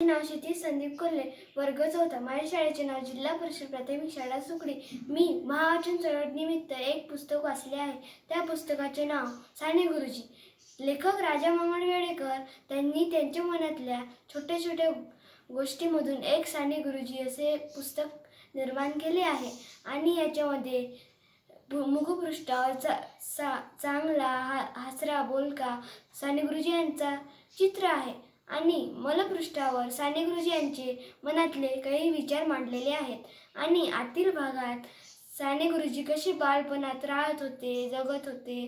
नाव शेती संदीप कोल्हे वर्ग चौथा. माझ्या शाळेचे नाव जिल्हा परिषद प्राथमिक शाळा सुकडी. मी महावाचन चळवळ निमित्त एक पुस्तक वाचले आहे. त्या पुस्तकाचे नाव साने गुरुजी. लेखक राजा मंगळ वेडेकर त्यांनी त्यांच्या मनातल्या छोट्या छोट्या गोष्टीमधून एक साने गुरुजी असे पुस्तक निर्माण केले आहे. आणि याच्यामध्ये मुखपृष्ठावर चा सा चांगला हा हसरा बोलका साने गुरुजी यांचा चित्र आहे. आणि मलपृष्ठावर साने गुरुजी यांचे मनातले काही विचार मांडलेले आहेत. आणि आतील भागात साने गुरुजी कसे बालपणात राहत होते जगत होते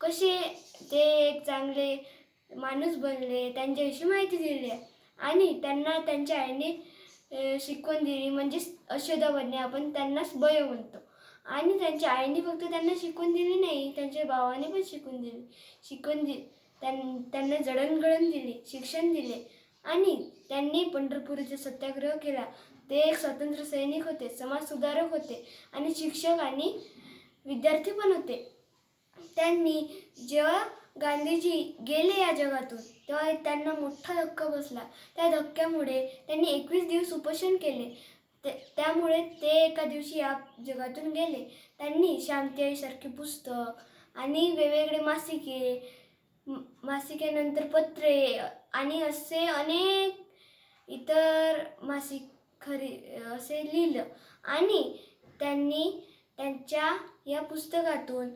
कसे ते एक चांगले माणूस बनले त्यांच्याविषयी माहिती दिली आहे. आणि त्यांना त्यांच्या आईने शिकवण दिली म्हणजेच अशोधा बनणे आपण त्यांनाच बय म्हणतो. आणि त्यांच्या आईने फक्त त्यांना शिकवून दिली नाही त्यांच्या भावाने पण शिकून दिली शिकवून दिली. त्यांना जडणघडण दिली शिक्षण दिले. आणि त्यांनी पंढरपूरचा सत्याग्रह केला. ते एक स्वातंत्र्य सैनिक होते समाजसुधारक होते आणि शिक्षक आणि विद्यार्थी पण होते. त्यांनी जेव्हा गांधीजी गेले या जगातून तेव्हा त्यांना मोठा धक्का बसला. त्या धक्क्यामुळे त्यांनी एकवीस दिवस उपोषण केले. ते त्यामुळे ते एका दिवशी या जगातून गेले. त्यांनी शांती आईसारखे पुस्तक आणि वेगवेगळे मासिके मासिकेनंतर पत्रे आणि असे अनेक इतर मासिक खरी असे लिहिलं. आणि त्यांनी त्यांच्या या पुस्तकातून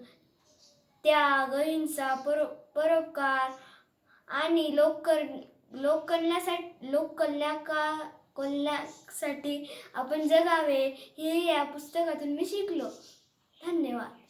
त्याग अहिंसा पर परोपकार आणि लोककर लोककल्यासाठी लोककल्याका कल्यासाठी आपण जगावे हे या पुस्तकातून मी शिकलो. धन्यवाद.